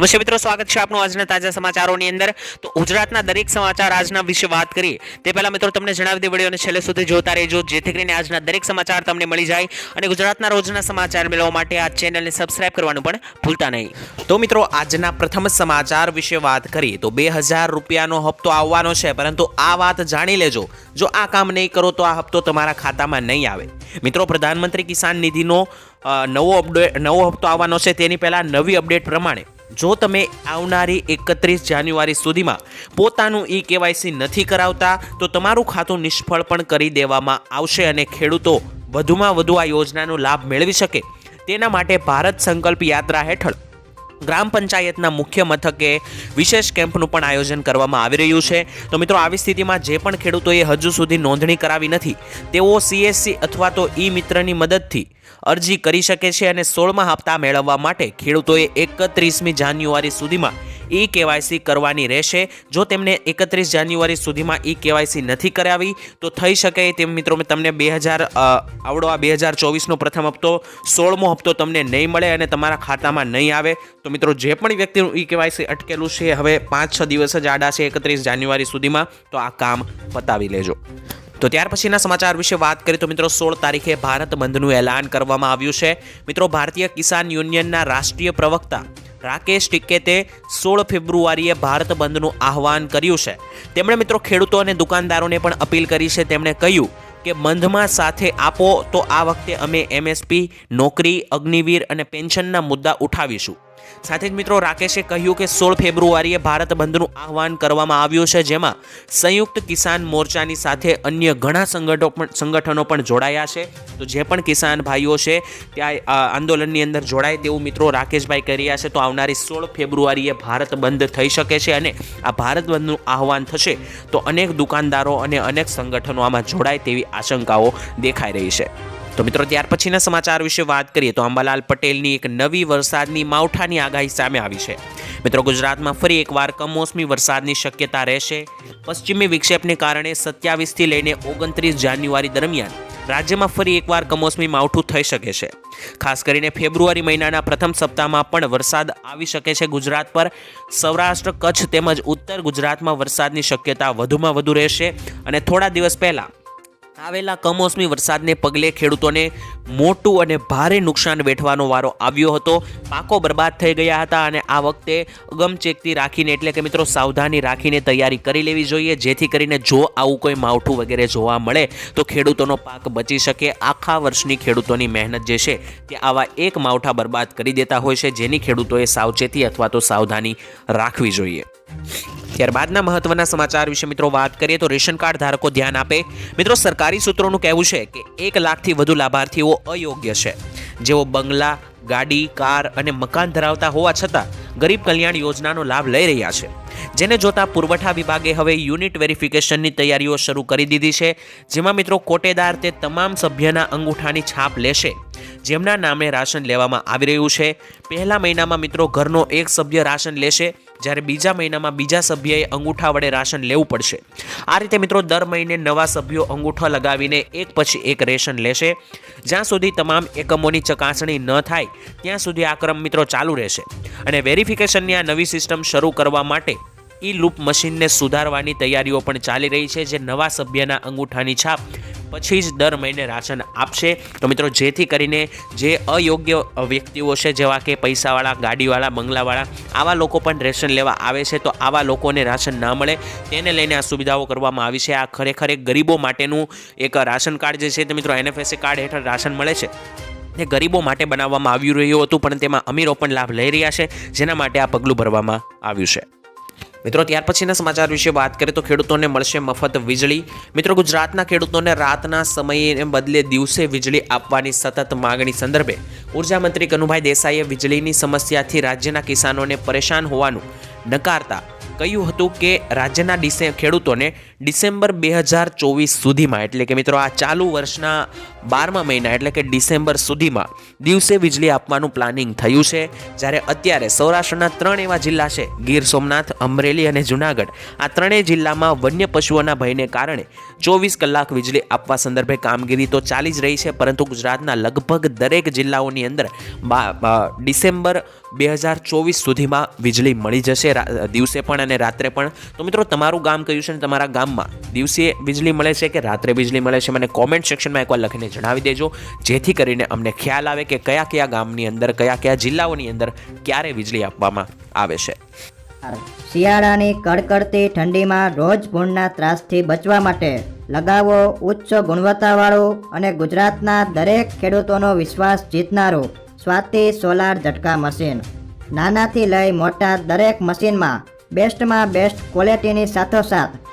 નમસ્તે મિત્રો સ્વાગત છે આપનું આજના તાજા સમાચારોની અંદર. તો ગુજરાતના દરેક સમાચાર આજના વિશે વાત કરીએ, તે પહેલાં મિત્રો તમને જણાવી દે વિડીયોને છેલ્લે સુધી જોતા રહેજો, જેથી કરીને આજના દરેક સમાચાર તમને મળી જાય અને ગુજરાતના રોજના સમાચાર મેળવવા માટે આ ચેનલને સબસ્ક્રાઇબ કરવાનું પણ ભૂલતા નહીં. તો મિત્રો આજના પ્રથમ સમાચાર વિશે વાત કરીએ, તો બે હજાર રૂપિયાનો હપ્તો આવવાનો છે, પરંતુ આ વાત જાણી લેજો. જો આ કામ નહીં કરો તો આ હપ્તો તમારા ખાતામાં નહીં આવે. મિત્રો પ્રધાનમંત્રી કિસાન નિધિનો નવો અપડેટ નવો હપ્તો આવવાનો છે, તેની પહેલાં નવી અપડેટ પ્રમાણે જો તમે આવનારી એકત્રીસ જાન્યુઆરી સુધીમાં પોતાનું ઈ કેવાયસી નથી કરાવતા, તો તમારું ખાતું નિષ્ફળ પણ કરી દેવામાં આવશે અને ખેડૂતો વધુમાં વધુ આ યોજનાનો લાભ મેળવી શકે. તેના માટે ભારત સંકલ્પ યાત્રા હેઠળ ગ્રામ પંચાયતના મુખ્ય મથકે વિશેષ કેમ્પનું પણ આયોજન કરવામાં આવી રહ્યું છે. તો મિત્રો, આવી સ્થિતિમાં જે પણ ખેડૂતોએ હજુ સુધી નોંધણી કરાવી નથી, તેઓ સીએસસી અથવા તો ઈ મિત્રની મદદથી અરજી કરી શકે છે અને સોળમા હપ્તા મેળવવા માટે ખેડૂતોએ એકત્રીસમી જાન્યુઆરી સુધીમાં ઈ કેવાયસી કરવાની રહેશે. જો તેમને એકત્રીસ જાન્યુઆરી સુધીમાં ઈ કેવાયસી નથી કરાવી, તો થઈ શકે તેમ મિત્રો તમને બે હજાર આવડો આ બે હજાર ચોવીસનો પ્રથમ હપ્તો, સોળમો હપ્તો તમને નહીં મળે અને તમારા ખાતામાં નહીં આવે. તો મિત્રો જે પણ વ્યક્તિનું ઈ કેવાયસી અટકેલું છે, હવે પાંચ છ દિવસ જ આડા છે એકત્રીસ જાન્યુઆરી સુધીમાં, તો આ કામ પતાવી લેજો. તો ત્યાર પછીના સમાચાર વિશે વાત કરીએ તો મિત્રો સોળ તારીખે ભારત બંધનું એલાન કરવામાં આવ્યું છે. મિત્રો ભારતીય કિસાન યુનિયનના રાષ્ટ્રીય પ્રવક્તા રાકેશ ટિકેતે સોળ ફેબ્રુઆરીએ ભારત બંધનું આહવાન કર્યું છે. તેમણે મિત્રો ખેડૂતો અને દુકાનદારોને પણ અપીલ કરી છે. તેમણે કહ્યું કે બંધમાં સાથે આપો તો આ વખતે અમે એમએસપી, નોકરી, અગ્નિવીર અને પેન્શનના મુદ્દા ઉઠાવીશું. સાથે જ મિત્રો રાકેશે કહ્યું કે સોળ ફેબ્રુઆરીએ ભારત બંધનું આહવાન કરવામાં આવ્યું છે, જેમાં સંયુક્ત કિસાન મોરચાની સાથે અન્ય ઘણા સંગઠનો પણ સંગઠનો પણ જોડાયા છે. તો જે પણ કિસાન ભાઈઓ છે, ત્યાં આંદોલનની અંદર જોડાય તેવું મિત્રો રાકેશભાઈ કરી રહ્યા છે. તો આવનારી સોળ ફેબ્રુઆરીએ ભારત બંધ થઈ શકે છે અને આ ભારત બંધનું આહવાન થશે. તો અનેક દુકાનદારો અને અનેક સંગઠનો આમાં જોડાય તેવી આશંકાઓ દેખાઈ રહી છે. તો મિત્રો, ત્યાર પછીના સમાચાર વિશે વાત કરીએ તો અંબાલાલ પટેલની એક નવી વરસાદની માવઠાની આગાહી સામે આવી છે. મિત્રો, ગુજરાતમાં ફરી એકવાર કમોસમી વરસાદની શક્યતા રહેશે. પશ્ચિમી વિક્ષેપને કારણે સત્યાવીસથી લઈને ઓગણત્રીસ જાન્યુઆરી દરમિયાન રાજ્યમાં ફરી એકવાર કમોસમી માવઠું થઈ શકે છે. ખાસ કરીને ફેબ્રુઆરી મહિનાના પ્રથમ સપ્તાહમાં પણ વરસાદ આવી શકે છે ગુજરાત પર. સૌરાષ્ટ્ર, કચ્છ તેમજ ઉત્તર ગુજરાતમાં વરસાદની શક્યતા વધુમાં વધુ રહેશે અને થોડા દિવસ પહેલાં આવેલા કમોસમી વરસાદને પગલે ખેડૂતોને મોટું અને ભારે નુકસાન વેઠવાનો વારો આવ્યો હતો. પાકો બરબાદ થઈ ગયા હતા અને આ વખતે ગમચેકતી રાખીને એટલે કે મિત્રો સાવધાની રાખીને તૈયારી કરી લેવી જોઈએ, જેથી કરીને જો આવું કોઈ માવઠું વગેરે જોવા મળે તો ખેડૂતોનો પાક બચી શકે. આખા વર્ષની ખેડૂતોની મહેનત જે છે તે આવા એક માવઠા બરબાદ કરી દેતા હોય છે, જેની ખેડૂતોએ સાવચેતી અથવા તો સાવધાની રાખવી જોઈએ. ત્યારબાદના મહત્વના સમાચાર વિશે મિત્રો વાત કરીએ તો રેશન કાર્ડ ધારકો ધ્યાન આપે. મિત્રો સરકારી સૂત્રોનું કહેવું છે કે એક લાખથી વધુ લાભાર્થીઓ અયોગ્ય છે. જેઓ બંગલા, ગાડી, કાર અને મકાન ધરાવતા હોવા છતાં ગરીબ કલ્યાણ યોજનાનો લાભ લઈ રહ્યા છે. જેને જોતા પુરવઠા વિભાગે હવે યુનિટ વેરિફિકેશનની તૈયારીઓ શરૂ કરી દીધી છે, જેમાં મિત્રો કોટેદાર તે તમામ સભ્યના અંગૂઠાની છાપ લેશે. જેમના નામે રાશન લેવામાં આવી રહ્યું છે. પહેલા મહિનામાં મિત્રો ઘરનો એક સભ્ય રાશન લેશે જ્યારે બીજા મહિનામાં બીજા સભ્યએ અંગૂઠા વડે રાશન લેવું પડશે. આ રીતે મિત્રો દર મહિને નવા સભ્યો અંગૂઠા લગાવીને એક પછી એક રેશન લેશે. જ્યાં સુધી તમામ એકમોની ચકાસણી ન થાય, ત્યાં સુધી આ ક્રમ મિત્રો ચાલુ રહેશે. અને વેરિફિકેશનની આ નવી સિસ્ટમ શરૂ કરવા માટે ઈ લૂપ મશીનને સુધારવાની તૈયારીઓ પણ ચાલી રહી છે, જે નવા સભ્યના અંગૂઠાની છાપ પછી જ દર મહિને રાશન આપશે. તો મિત્રો, જેથી કરીને જે અયોગ્ય વ્યક્તિઓ છે, જેવા કે પૈસાવાળા, ગાડીવાળા, બંગલાવાળા, આવા લોકો પણ રેશન લેવા આવે છે, તો આવા લોકોને રાશન ના મળે. તેને લઈને આ સુવિધાઓ કરવામાં આવી છે. આ ખરેખર એક ગરીબો માટેનું એક રાશન કાર્ડ જે છે તે મિત્રો એનએફએસએ કાર્ડ હેઠળ રાશન મળે છે. તે ગરીબો માટે બનાવવામાં આવ્યું રહ્યું હતું, પણ તેમાં અમીરો પણ લાભ લઈ રહ્યા છે, જેના માટે આ પગલું ભરવામાં આવ્યું છે. મિત્રો, ત્યાર પછીના સમાચાર વિશે વાત કરીએ તો ખેડૂતોને મળશે મફત વીજળી. મિત્રો, ગુજરાતના ખેડૂતોને રાતના સમયે બદલે દિવસે વીજળી આપવાની સતત માગણી સંદર્ભે ઊર્જા મંત્રી કનુભાઈ દેસાઈએ વીજળીની સમસ્યાથી રાજ્યના કિસાનોને પરેશાન હોવાનું નકારતા કહ્યું હતું કે રાજ્યના ડિસે ખેડૂતોને ડિસેમ્બર બે હજાર ચોવીસ સુધીમાં, એટલે કે મિત્રો આ ચાલુ વર્ષના બારમા મહિના, એટલે કે ડિસેમ્બર સુધીમાં, દિવસે વીજળી આપવાનું પ્લાનિંગ થયું છે. જ્યારે અત્યારે સૌરાષ્ટ્રના ત્રણ એવા જિલ્લા છે, ગીર સોમનાથ, અમરેલી અને જુનાગઢ. આ ત્રણેય જિલ્લામાં વન્ય પશુઓના ભયને કારણે ચોવીસ કલાક વીજળી આપવા સંદર્ભે કામગીરી તો ચાલી જ રહી છે, પરંતુ ગુજરાતના લગભગ દરેક જિલ્લાઓની અંદર ડિસેમ્બર બે હજાર ચોવીસ સુધીમાં વીજળી મળી જશે દિવસે પણ અને રાત્રે પણ. તો મિત્રો, તમારું ગામ કયું છે અને તમારા ગામમાં દિવસે વીજળી મળે છે કે રાત્રે વીજળી મળે છે, મને કોમેન્ટ સેક્શનમાં એકવાર લખીને જણાવી દેજો. જેથી કરીને અમને ખ્યાલ આવે કે કયા કયા ગામની અંદર, કયા કયા જિલ્લાઓની અંદર ક્યારે વીજળી આપવામાં આવે છે. શિયાળાની કડકડતી ઠંડીમાં રોજ ભૂણના ત્રાસથી બચવા માટે લગાવો ઉચ્ચ ગુણવત્તાવાળો અને ગુજરાતના દરેક ખેડૂતોનો વિશ્વાસ જીતનારું સ્વાતિ સોલાર ઝટકા મશીન. નાનાથી લઈ મોટા દરેક મશીનમાં બેસ્ટમાં બેસ્ટ ક્વોલિટીની સાથોસાથ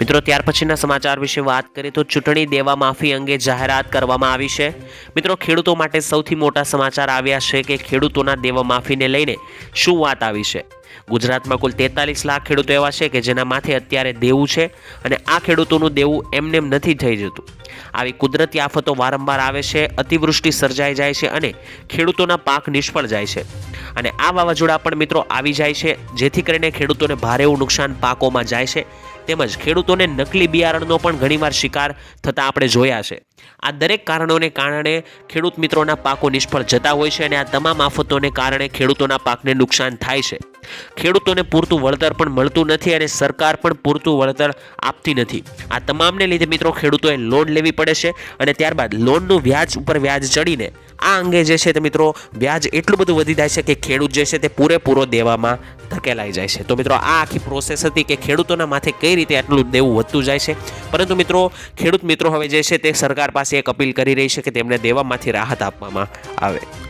મિત્રો, ત્યાર પછીના સમાચાર વિશે વાત કરીએ તો ચૂંટણી દેવા માફી અંગે જાહેરાત કરવામાં આવી છે. મિત્રો, ખેડૂતો માટે સૌથી મોટા સમાચાર આવ્યા છે કે ખેડૂતોના દેવા માફીને લઈને શું વાત આવી છે? ગુજરાતમાં કુલ તેતાલીસ લાખ ખેડૂતો એવા છે કે જેના માથે અત્યારે દેવું છે અને આ ખેડૂતોનું દેવું એમનેમ નથી થઈ જતું. આવી કુદરતી આફતો વારંવાર આવે છે, અતિવૃષ્ટિ સર્જાઈ જાય છે અને ખેડૂતોના પાક નિષ્ફળ જાય છે. અને આ વાવાઝોડા પણ મિત્રો આવી જાય છે, જેથી કરીને ખેડૂતોને ભારે એવું નુકસાન પાકોમાં જાય છે. તેમજ ખેડૂતોને નકલી બિયારણનો પણ ઘણીવાર શિકાર થતા આપણે જોયા છે. આ દરેક કારણોને કારણે ખેડૂત મિત્રોના પાકો નિષ્ફળ જતા હોય છે અને આ તમામ આફતોને કારણે ખેડૂતોના પાકને નુકસાન થાય છે. ખેડૂતોને પૂરતું વળતર પણ મળતું નથી અને સરકાર પણ પૂરતું વળતર આપતી નથી. આ તમામને લીધે મિત્રો ખેડૂતોએ લોન લેવી પડે છે અને ત્યારબાદ લોનનું વ્યાજ ઉપર વ્યાજ ચડીને આ અંગે જે છે તે મિત્રો વ્યાજ એટલું બધું વધી જાય છે કે ખેડૂત જે છે તે પૂરેપૂરો દેવામાં ધકેલાઈ જાય છે. તો મિત્રો આ આખી પ્રોસેસ હતી કે ખેડૂતોના માથે કઈ રીતે આટલું દેવું વધતું જાય છે? પરંતુ મિત્રો ખેડૂત મિત્રો હવે જે છે તે સરકાર પાસે એક અપીલ કરી રહી છે કે તેમને દેવામાંથી રાહત આપવામાં આવે.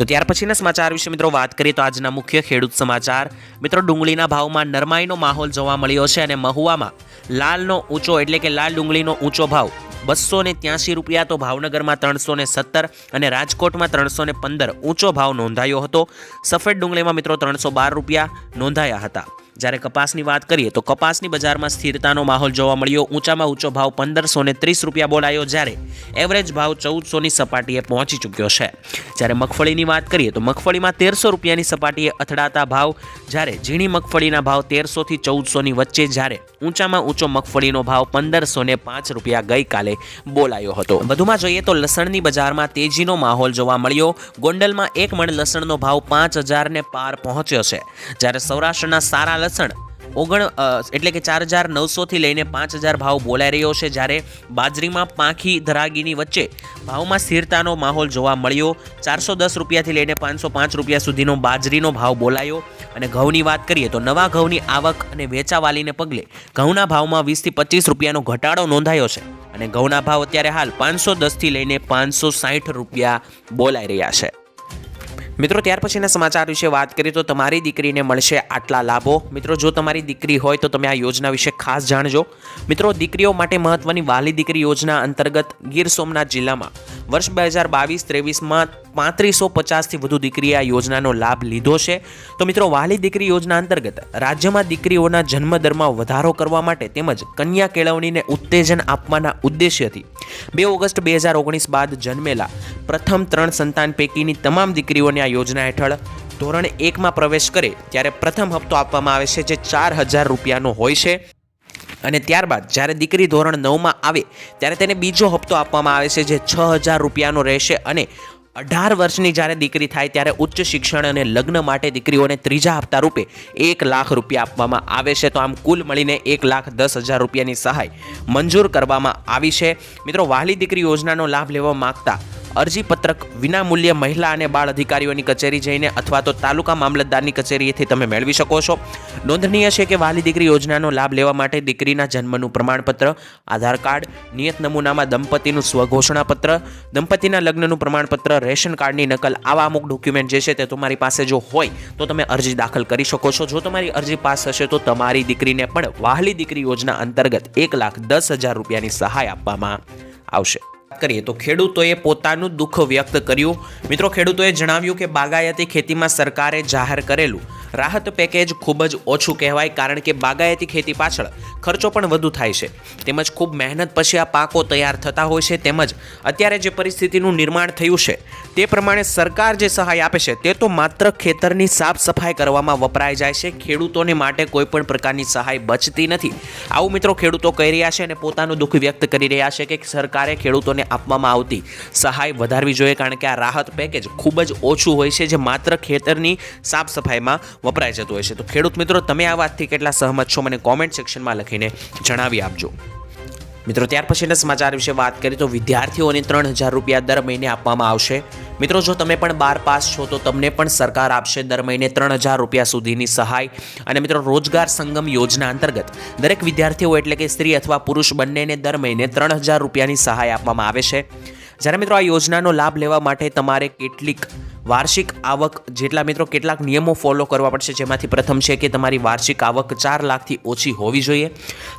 તો ત્યાર પછીના સમાચાર વિશે મિત્રો વાત કરીએ તો આજના મુખ્ય ખેડૂત સમાચાર. મિત્રો ડુંગળીના ભાવમાં નરમાઈનો માહોલ જોવા મળ્યો છે અને મહુવામાં લાલનો ઊંચો એટલે કે લાલ ડુંગળીનો ઊંચો ભાવ બસો ને ત્યાંસી રૂપિયા તો ભાવનગરમાં ત્રણસો ને સત્તર અને રાજકોટમાં ત્રણસો ને પંદર ઊંચો ભાવ નોંધાયો હતો. સફેદ ડુંગળીમાં મિત્રો ત્રણસો બાર રૂપિયા નોંધાયા હતા. જ્યારે કપાસની વાત કરીએ તો કપાસની બજારમાં સ્થિરતાનો માહોલ જોવા મળ્યો. ઊંચામાં ઊંચો ભાવ પંદરસો ને ત્રીસ રૂપિયા બોલાયો જ્યારે એવરેજ ભાવ ચૌદસોની સપાટીએ પહોંચી ચૂક્યો છે. જ્યારે મગફળીની વાત કરીએ તો મગફળીમાં તેરસો રૂપિયાની સપાટીએ અથડાતા ભાવ જ્યારે ઝીણી મગફળીના ભાવ તેરસોથી ચૌદસોની વચ્ચે જ્યારે ઊંચામાં ઊંચો મગફળીનો ભાવ પંદરસો ને પાંચ રૂપિયા ગઈકાલે બોલાયો હતો. વધુમાં જોઈએ તો લસણની બજારમાં તેજીનો માહોલ જોવા મળ્યો. ગોંડલમાં એક મણ લસણનો ભાવ પાંચ હજારને પાર પહોંચ્યો છે. જ્યારે સૌરાષ્ટ્રના સારા લસણ ઓગણ એટલે કે ચાર હજાર નવસોથી લઈને પાંચ હજાર ભાવ બોલાઈ રહ્યો છે જ્યારે બાજરીમાં પાંખી ધરાગીની વચ્ચે ભાવમાં સ્થિરતાનો માહોલ જોવા મળ્યો. ચારસો દસ રૂપિયાથી લઈને પાંચસો પાંચ રૂપિયા સુધીનો બાજરીનો ભાવ બોલાયો. અને ઘઉંની વાત કરીએ તો નવા ઘઉંની આવક અને વેચાવાલીને પગલે ઘઉંના ભાવમાં વીસથી પચીસ રૂપિયાનો ઘટાડો નોંધાયો છે. અને ઘઉંના ભાવ અત્યારે હાલ પાંચસો દસથી લઈને પાંચસો સાઠ રૂપિયા બોલાઈ રહ્યા છે. મિત્રો, ત્યાર પછીના સમાચાર વિશે વાત કરીએ તો તમારી દીકરીને મળશે આટલા લાભો. મિત્રો, જો તમારી દીકરી હોય તો તમે આ યોજના વિશે ખાસ જાણજો. મિત્રો, દીકરીઓ માટે મહત્વની વાલી દીકરી યોજના અંતર્ગત ગીર સોમનાથ જિલ્લામાં વર્ષ બે હજાર બાવીસ ત્રેવીસમાં પાંત્રીસો પચાસથી વધુ દીકરીએ આ યોજનાનો લાભ લીધો છે. તો મિત્રો, વાલી દીકરી યોજના અંતર્ગત રાજ્યમાં દીકરીઓના જન્મદરમાં વધારો કરવા માટે તેમજ કન્યા કેળવણીને ઉત્તેજન આપવાના ઉદ્દેશ્યથી બે ઓગસ્ટ બે હજાર ઓગણીસ બાદ જન્મેલા પ્રથમ ત્રણ સંતાન પૈકીની તમામ દીકરીઓને આ યોજના હેઠળ ધોરણ એકમાં પ્રવેશ કરે ત્યારે પ્રથમ હપ્તો આપવામાં આવે છે જે ચાર હજાર રૂપિયાનો હોય છે. અને ત્યારબાદ જ્યારે દીકરી ધોરણ નવમાં આવે ત્યારે તેને બીજો હપ્તો આપવામાં આવે છે જે છ હજાર રૂપિયાનો રહેશે અને અઢાર વર્ષની જ્યારે દીકરી થાય ત્યારે ઉચ્ચ શિક્ષણ અને લગ્ન માટે દીકરીઓને ત્રીજા હપ્તા રૂપે એક લાખ રૂપિયા આપવામાં આવે છે. તો આમ કુલ મળીને એક લાખ દસ હજાર રૂપિયાની સહાય મંજૂર કરવામાં આવી છે. મિત્રો વહાલી દીકરી યોજનાનો લાભ લેવા માંગતા અરજી પત્રક વિનામૂલ્યે મહિલા અને બાળ અધિકારીઓની કચેરી જઈને અથવા તો તાલુકા મામલતદારની કચેરીએથી તમે મેળવી શકો છો. નોંધનીય છે કે વાલી દીકરી યોજનાનો લાભ લેવા માટે દીકરીના જન્મનું પ્રમાણપત્ર, આધાર કાર્ડ, નિયત નમૂનામાં દંપતીનું સ્વઘોષણાપત્ર, દંપતીના લગ્નનું પ્રમાણપત્ર, રેશન કાર્ડની નકલ, આવા અમુક ડોક્યુમેન્ટ જે છે તે તમારી પાસે જો હોય તો તમે અરજી દાખલ કરી શકો છો. જો તમારી અરજી પાસ હશે તો તમારી દીકરીને પણ વાહલી દીકરી યોજના અંતર્ગત એક લાખ દસ હજાર રૂપિયાની સહાય આપવામાં આવશે. કરીએ તો ખેડૂતોએ પોતાનું દુઃખ વ્યક્ત કર્યું. મિત્રો, ખેડૂતોએ જણાવ્યું કે બાગાયતી ખેતીમાં સરકારે જાહેર કરેલું. રાહત પેકેજ ખૂબ જ ઓછું કહેવાય કારણ કે બાગાયતી ખેતી પાછળ ખર્ચો પણ વધુ થાય છે. તેમજ ખૂબ મહેનત પછી આ પાકો તૈયાર થતા હોય છે. તેમજ અત્યારે જે પરિસ્થિતિનું નિર્માણ થયું છે, તે પ્રમાણે સરકાર જે સહાય આપે છે, તે તો માત્ર ખેતરની સાફ સફાઈ કરવામાં વપરાઈ જાય છે. ખેડૂતોને માટે કોઈપણ પ્રકારની સહાય બચતી નથી. આવું મિત્રો ખેડૂતો કહી રહ્યા છે અને પોતાનું દુઃખ વ્યક્ત કરી રહ્યા છે કે સરકારે ખેડૂતોને આપવામાં આવતી સહાય વધારવી જોઈએ કારણ કે આ રાહત પેકેજ ખૂબ જ ઓછું હોય છે જે માત્ર ખેતરની સાફ સફાઈમાં વપરાઈ જતું હોય છે. તો ખેડૂત મિત્રો, તમે આ વાતથી કેટલા સહમત છો? મને કોમેન્ટ સેક્શનમાં લખીને જણાવી આપજો. મિત્રો, ત્યાર પછીના સમાચાર વિશે વાત કરીએ તો વિદ્યાર્થીઓને ત્રણ હજાર રૂપિયા દર મહિને આપવામાં આવશે. મિત્રો, જો તમે પણ બાર પાસ છો, તો તમને પણ સરકાર આપશે દર મહિને ત્રણ હજાર રૂપિયા સુધીની સહાય. અને મિત્રો, રોજગાર સંગમ યોજના અંતર્ગત દરેક વિદ્યાર્થીઓ એટલે કે સ્ત્રી અથવા પુરુષ બંનેને દર મહિને ત્રણ હજાર રૂપિયાની સહાય આપવામાં આવે છે. જ્યારે મિત્રો, આ યોજનાનો લાભ લેવા માટે તમારે કેટલીક વાર્ષિક આવક જેટલા મિત્રો કેટલાક નિયમો ફોલો કરવા પડશે, જેમાંથી પ્રથમ છે કે તમારી વાર્ષિક આવક ચાર લાખથી ઓછી હોવી જોઈએ.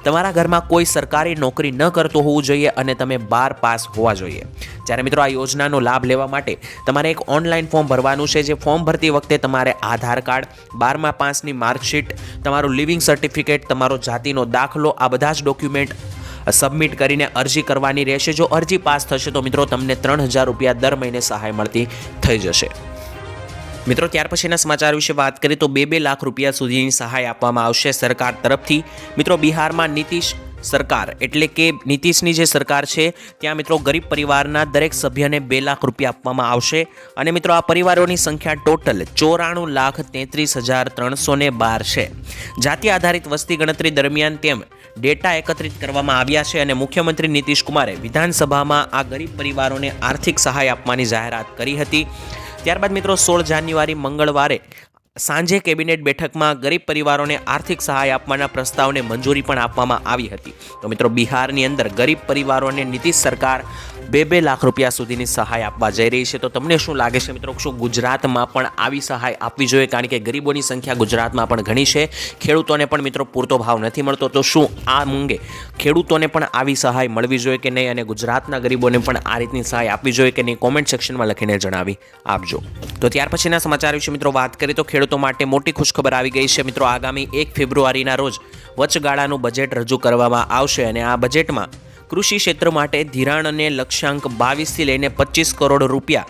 તમારા ઘરમાં કોઈ સરકારી નોકરી ન કરતો હોવું જોઈએ અને તમે બાર પાસ હોવા જોઈએ. જ્યારે મિત્રો આ યોજનાનો લાભ લેવા માટે તમારે એક ઓનલાઈન ફોર્મ ભરવાનું છે, જે ફોર્મ ભરતી વખતે તમારે આધાર કાર્ડ, બારમા પાસની માર્કશીટ, તમારું લિવિંગ સર્ટિફિકેટ તમારો જાતિનો દાખલો, આ બધા જ ડોક્યુમેન્ટ સબમિટ કરીને અરજી કરવાની રહેશે. જો અરજી પાસ થશે તો મિત્રો તમને ત્રણ હજાર રૂપિયા દર મહિને સહાય મળતી થઈ જશે. મિત્રો, ત્યાર પછીના સમાચાર વિશે વાત કરીએ તો બે બે લાખ રૂપિયા સુધીની સહાય આપવામાં આવશે સરકાર તરફથી. મિત્રો, બિહારમાં નીતિશ સરકાર એટલે કે નીતિશની જે સરકાર છે, ત્યાં મિત્રો ગરીબ પરિવારના દરેક સભ્યને બે લાખ રૂપિયા આપવામાં આવશે. અને મિત્રો, આ પરિવારોની સંખ્યા ટોટલ ચોરાણું લાખ તેત્રીસ હજાર ત્રણસો બાર છે. જાતિ આધારિત વસ્તી ગણતરી દરમિયાન તેમ ડેટા એકત્રિત કરવામાં આવ્યા છે અને મુખ્યમંત્રી નીતિશ કુમારે વિધાનસભામાં આ ગરીબ પરિવારોને આર્થિક સહાય આપવાની જાહેરાત કરી હતી. ત્યારબાદ મિત્રો સોળ જાન્યુઆરી મંગળવારે સાંજે કેબિનેટ બેઠકમાં ગરીબ પરિવારોને આર્થિક સહાય આપવાના પ્રસ્તાવને મંજૂરી પણ આપવામાં આવી હતી. તો મિત્રો, બિહારની અંદર ગરીબ પરિવારોને નીતિશ સરકાર બે બે લાખ રૂપિયા સુધીની સહાય આપવા જઈ રહી છે. તો તમને શું લાગે છે મિત્રો? શું ગુજરાતમાં પણ આવી સહાય આપવી જોઈએ? કારણ કે ગરીબોની સંખ્યા ગુજરાતમાં પણ ઘણી છે. ખેડૂતોને પણ મિત્રો પૂરતો ભાવ નથી મળતો. તો શું આ અંગે ખેડૂતોને પણ આવી સહાય મળવી જોઈએ કે નહીં? અને ગુજરાતના ગરીબોને પણ આ રીતની સહાય આપવી જોઈએ કે નહીં? કોમેન્ટ સેક્શનમાં લખીને જણાવી આપજો. તો ત્યાર પછીના સમાચાર વિશે મિત્રો વાત કરીએ તો ખેડૂતો માટે મોટી ખુશખબર આવી ગઈ છે. મિત્રો, આગામી એક ફેબ્રુઆરીના રોજ વચગાળાનું બજેટ રજૂ કરવામાં આવશે અને આ બજેટમાં કૃષિ ક્ષેત્ર માટે ધિરાણને લક્ષ્યાંક બાવીસથી લઈને પચીસ કરોડ રૂપિયા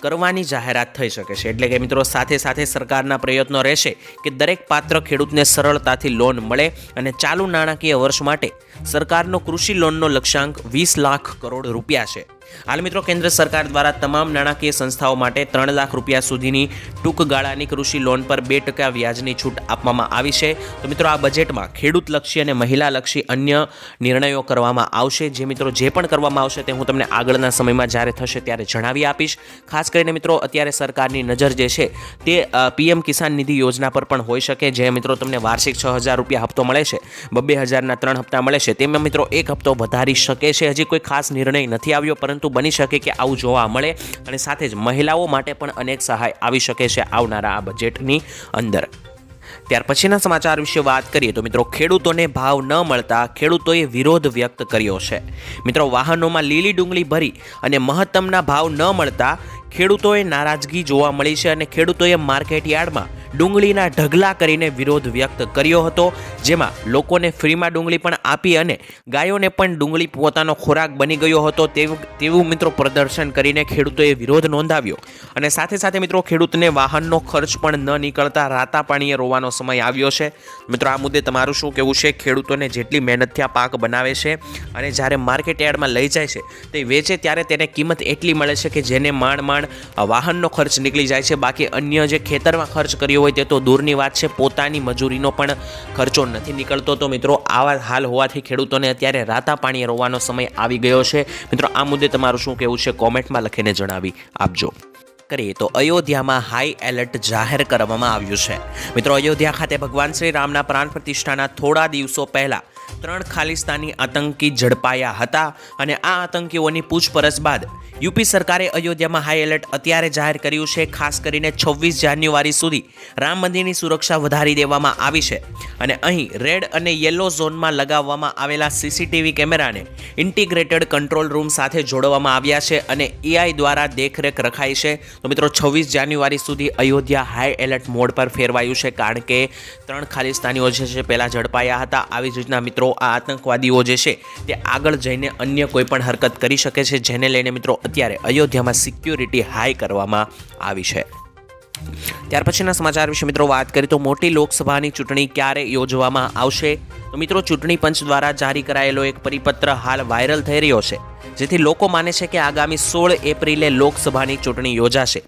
કરવાની જાહેરાત થઈ શકે છે. એટલે કે મિત્રો, સાથે સાથે સરકારના પ્રયત્નો રહેશે કે દરેક પાત્ર ખેડૂતને સરળતાથી લોન મળે અને ચાલુ નાણાકીય વર્ષ માટે સરકારનો કૃષિ લોનનો લક્ષ્યાંક વીસ લાખ કરોડ રૂપિયા છે. હાલ મિત્રો, કેન્દ્ર સરકાર દ્વારા તમામ નાણાકીય સંસ્થાઓ માટે ત્રણ લાખ રૂપિયા સુધીની ટૂંક ગાળાની કૃષિ લોન પર બે ટકા વ્યાજની છૂટ આપવામાં આવી છે. તો મિત્રો, આ બજેટમાં ખેડૂતલક્ષી અને મહિલાલક્ષી અન્ય નિર્ણયો કરવામાં આવશે. જે મિત્રો, જે પણ કરવામાં આવશે તે હું તમને આગળના સમયમાં જ્યારે થશે ત્યારે જણાવી આપીશ. ખાસ કરીને મિત્રો, અત્યારે સરકારની નજર જે છે તે પીએમ કિસાન નિધિ યોજના પર પણ હોઈ શકે. જે મિત્રો, તમને વાર્ષિક છ હજાર રૂપિયા હપ્તો મળે છે. બબ્બે હજારના ત્રણ હપ્તા મળે છે. તેમાં મિત્રો એક હપ્તો વધારી શકે છે. હજી કોઈ ખાસ નિર્ણય નથી આવ્યો, પરંતુ બની શકે કે આવું જોવા મળે અને સાથે જ મહિલાઓ માટે પણ અનેક સહાય આવી શકે છે આવનારા આ બજેટની અંદર. ત્યાર પછીના સમાચાર વિશે વાત કરીએ તો મિત્રો ખેડૂતોને ભાવ ન મળતા ખેડૂતોએ વિરોધ વ્યક્ત કર્યો છે. મિત્રો વાહનોમાં લીલી ડુંગળી ભરી અને મહત્તમના ભાવ ન મળતા ખેડૂતોએ નારાજગી જોવા મળી છે અને ખેડૂતોએ માર્કેટ યાર્ડમાં ડુંગળીના ઢગલા કરીને વિરોધ વ્યક્ત કર્યો હતો, જેમાં લોકોને ફ્રીમાં ડુંગળી પણ આપી અને ગાયોને પણ ડુંગળી પોતાનો ખોરાક બની ગયો હતો તેવું મિત્રો પ્રદર્શન કરીને ખેડૂતોએ વિરોધ નોંધાવ્યો. અને સાથે સાથે મિત્રો ખેડૂતને વાહનનો ખર્ચ પણ ન નીકળતા રાતા પાણીએ રોવાનો સમય આવ્યો છે. મિત્રો, આ મુદ્દે તમારું શું કહેવું છે? ખેડૂતોને જેટલી મહેનતથી આ પાક બનાવે છે અને જ્યારે માર્કેટ યાર્ડમાં લઈ જાય છે તે વેચે ત્યારે તેને કિંમત એટલી મળે છે કે જેને માંડ માંડ વાહનનો ખર્ચ નીકળી જાય છે. બાકી અન્ય જે ખેતરમાં ખર્ચ કર્યો હોય તે તો દૂરની વાત છે. પોતાની મજૂરીનો પણ ખર્ચો નથી નીકળતો. તો મિત્રો, આવા હાલ હોવાથી ખેડૂતોને અત્યારે રાતા પાણીએ રોવાનો સમય આવી ગયો છે. મિત્રો, આ મુદ્દે તમારું શું કહેવું છે? કોમેન્ટમાં લખીને જણાવી આપજો. કરીએ તો અયોધ્યામાં હાઈ એલર્ટ જાહેર કરવામાં આવ્યું છે. મિત્રો, અયોધ્યા ખાતે ભગવાન શ્રી રામના પ્રાણ પ્રતિષ્ઠાના થોડા દિવસો પહેલા ત્રણ ખાલિસ્તાની આતંકી ઝડપાયા હતા અને આ આતંકીઓની પૂછપરછ બાદ યુપી સરકારે અયોધ્યામાં હાઈ એલર્ટ અત્યારે જાહેર કર્યું છે, ખાસ કરીને છવ્વીસ જાન્યુઆરી સુધી રામ મંદિરની સુરક્ષા વધારી દેવામાં આવી છે. અને અહીં રેડ અને યલો ઝોનમાં લગાવવામાં આવેલા સીસીટીવી કેમેરાને ઇન્ટિગ્રેટેડ કંટ્રોલ રૂમ સાથે જોડવામાં આવ્યા છે અને એઆઈ દ્વારા દેખરેખ રખાય છે. તો મિત્રો છવ્વીસ જાન્યુઆરી સુધી અયોધ્યા હાઈ એલર્ટ મોડ પર ફેરવાયું છે કારણ કે ત્રણ ખાલિસ્તાનીઓ જે છે પહેલાં ઝડપાયા હતા. આવી જ રીતના મિત્રો આ આતંકવાદીઓ જે છે તે આગળ જઈને અન્ય કોઈ પણ હરકત કરી શકે છે, જેને લઈને મિત્રો અત્યારે અયોધ્યામાં સિક્યોરિટી હાઈ કરવામાં આવી છે. ત્યાર પછીના સમાચાર વિશે મિત્રો વાત કરીએ તો મોટી લોકસભાની ચૂંટણી ક્યારે યોજવામાં આવશે? તો મિત્રો ચૂંટણી પંચ દ્વારા જારી કરાયેલો એક પરિપત્ર હાલ વાયરલ થઈ રહ્યો છે, જેથી લોકો માને છે કે આગામી સોળ એપ્રિલે લોકસભાની ચૂંટણી યોજાશે.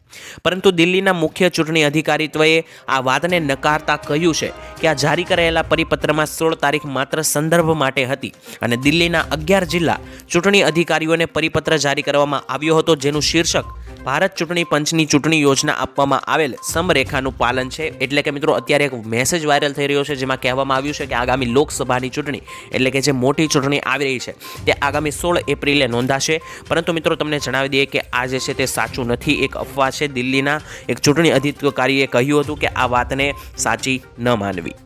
પરંતુ દિલ્હીના મુખ્ય ચૂંટણી અધિકારીત્વએ આ વાતને નકારતા કહ્યું છે કે આ જારી કરાયેલા પરિપત્રમાં સોળ તારીખ માત્ર સંદર્ભ માટે હતી અને દિલ્હીના અગિયાર જિલ્લા ચૂંટણી અધિકારીઓને પરિપત્ર જારી કરવામાં આવ્યો હતો, જેનું શીર્ષક ભારત ચૂંટણી પંચની ચૂંટણી યોજના આપવામાં આવેલ સમરેખાનું પાલન છે. એટલે કે મિત્રો, અત્યારે એક મેસેજ વાયરલ થઈ રહ્યો છે જેમાં કહેવામાં આવ્યું છે કે આગામી લોકસભાની ચૂંટણી, એટલે કે જે મોટી ચૂંટણી આવી રહી છે, તે આગામી સોળ એપ્રિલે નોંધાશે. પરંતુ મિત્રો, તમને જણાવી દઈએ કે આ જે છે તે સાચું નથી. એક અફવા છે, દિલ્હીના એક ચૂંટણી અધિકારીએ કહ્યું હતું કે આ વાતને સાચી ન માનવી.